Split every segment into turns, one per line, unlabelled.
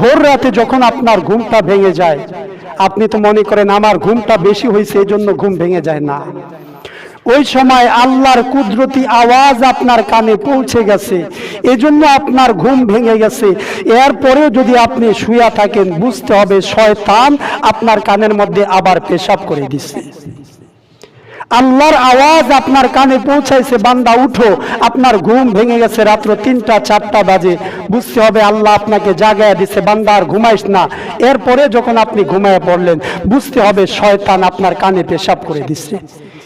ভোর রাতে যখন আপনার ঘুমটা ভেঙে যায়, আপনি তো মনে করেন আমার ঘুমটা বেশি হয়েছে, এই জন্য ঘুম ভেঙে যায় না। ওই সময় আল্লাহর কুদরতি আওয়াজ আপনার কানে পৌঁছে গেছে, এজন্য আপনার ঘুম ভেঙে গেছে। এরপরেও যদি আপনি শুয়া থাকেন, বুঝতে হবে শয়তান আপনার কানের মধ্যে আবার পেশাব করে দিচ্ছে। আল্লাহর আওয়াজ আপনার কানে পৌঁছাইছে, বান্দা উঠো। আপনার ঘুম ভেঙে গেছে রাত্র তিনটা, চারটা বাজে। বুঝতে হবে আল্লাহ আপনাকে জাগায় দিছে, বান্দা আর ঘুমাইস না। এরপরে যখন আপনি ঘুমায় পড়লেন, বুঝতে হবে শয়তান আপনার কানে পেশাব করে দিচ্ছে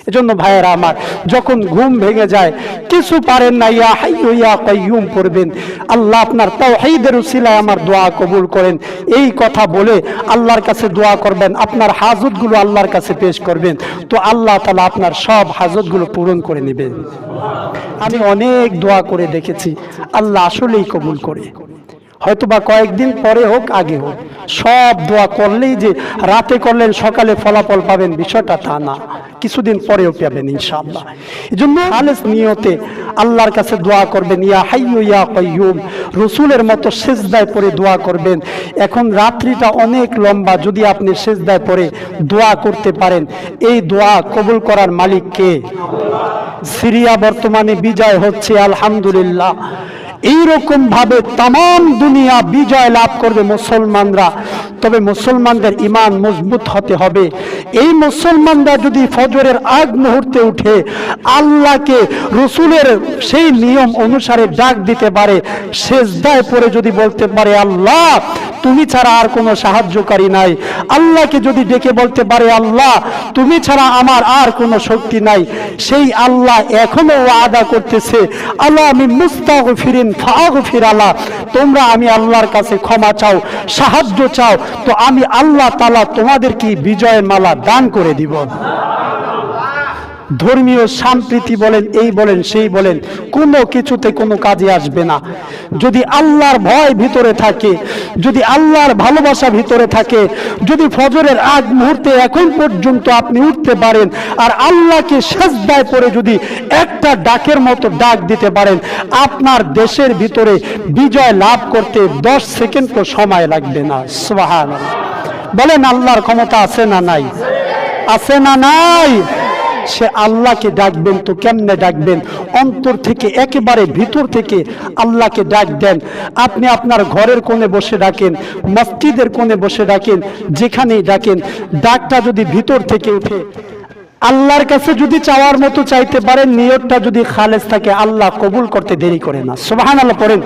এজন্য ভাইয়েরা আমার, যখন ঘুম ভেঙে যায়, কিছু পারেন না, ইয়া হাইয়ু, ইয়া কাইয়ুম পড়বেন। আল্লাহ আপনার তাওহীদের উসিলায় আমার দোয়া কবুল করেন। এই কথা বলে আল্লাহর কাছে দোয়া করবেন, আপনার হাজতগুলো আল্লাহর কাছে পেশ করবেন। তো আল্লাহ তাআলা আপনার সব হাজতগুলো পূরণ করে নেবেন। আমি অনেক দোয়া করে দেখেছি, আল্লাহ আসলেই কবুল করে। হয়তো বা কয়েকদিন পরে হোক, আগে হোক। সব দোয়া করলেই যে রাতে করলেন, সকালে ফলাফল পাবেন, বিষয়টা তা না। কিছুদিন পরেও পাবেন, ইনশাআল্লাহ। এই জন্য খালেস নিয়তে আল্লাহর কাছে দোয়া করবেন, ইয়া হাইয়ু ইয়া কাইয়ুম রসুলের মতো সেজদায় পরে দোয়া করবেন। এখন রাত্রিটা অনেক লম্বা, যদি আপনি সেজদায় পরে দোয়া করতে পারেন। এই দোয়া কবুল করার মালিক কে? সিরিয়া বর্তমানে বিজয় হচ্ছে, আলহামদুলিল্লাহ। এইরকম ভাবে তাম দুনিয়া বিজয় লাভ করবে মুসলমানরা। তবে মুসলমানদের ইমান মজবুত হতে হবে। এই মুসলমানরা যদি ফজরের আগ মুহূর্তে উঠে আল্লাহকে, রসুলের সেই নিয়ম অনুসারে ডাক দিতে পারে শেষদায় পরে যদি বলতে পারে, আল্লাহ তুমি ছাড়া আর কোনো সাহায্যকারী নাই। আল্লাহকে যদি ডেকে বলতে পারে, আল্লাহ, তুমি ছাড়া আমার আর কোনো শক্তি নাই। সেই আল্লাহ এখনও আদা করতেছে, আল্লাহ, আমি মুস্তাক ফিরিন ফাগ ফির ফিরালা তোমরা আমি আল্লাহর কাছে ক্ষমা চাও, সাহায্য চাও, তো আমি আল্লাহ তালা তোমাদের কি বিজয়ের মালা দান করে দিব। ধর্মীয় সম্প্রীতি বলেন, এই বলেন, সেই বলেন, কোনো কিছুতে কোনো কাজে আসবে না। যদি আল্লাহর ভয় ভিতরে থাকে, যদি আল্লাহর ভালোবাসা ভিতরে থাকে, যদি ফজরের আগ মুহূর্তে এখন পর্যন্ত আপনি উঠতে পারেন, আর আল্লাহকে সেজদায় পরে যদি একটা ডাকের মতো ডাক দিতে পারেন, আপনার দেশের ভিতরে বিজয় লাভ করতে দশ সেকেন্ডও সময় লাগবে না। সোহান বলেন, আল্লাহর ক্ষমতা আছে না নাই? আছে না নাই? সে আল্লাহকে ডাকবেন তো কেমনে ডাকবেন? অন্তর থেকে, একেবারে ভিতর থেকে আল্লাহকে ডাক দেন। আপনি আপনার ঘরের কোণে বসে ডাকেন, মসজিদের কোণে বসে ডাকেন, যেখানেই ডাকেন। ডাকটা যদি ভিতর থেকে উঠে আল্লাহর কাছে যদি চাওয়ার মতো চাইতে পারেন, নিয়তটা যদি খালেজ থাকে, আল্লাহ কবুল করতে দেরি করে না। সুবহানাল্লাহ, পড়েন।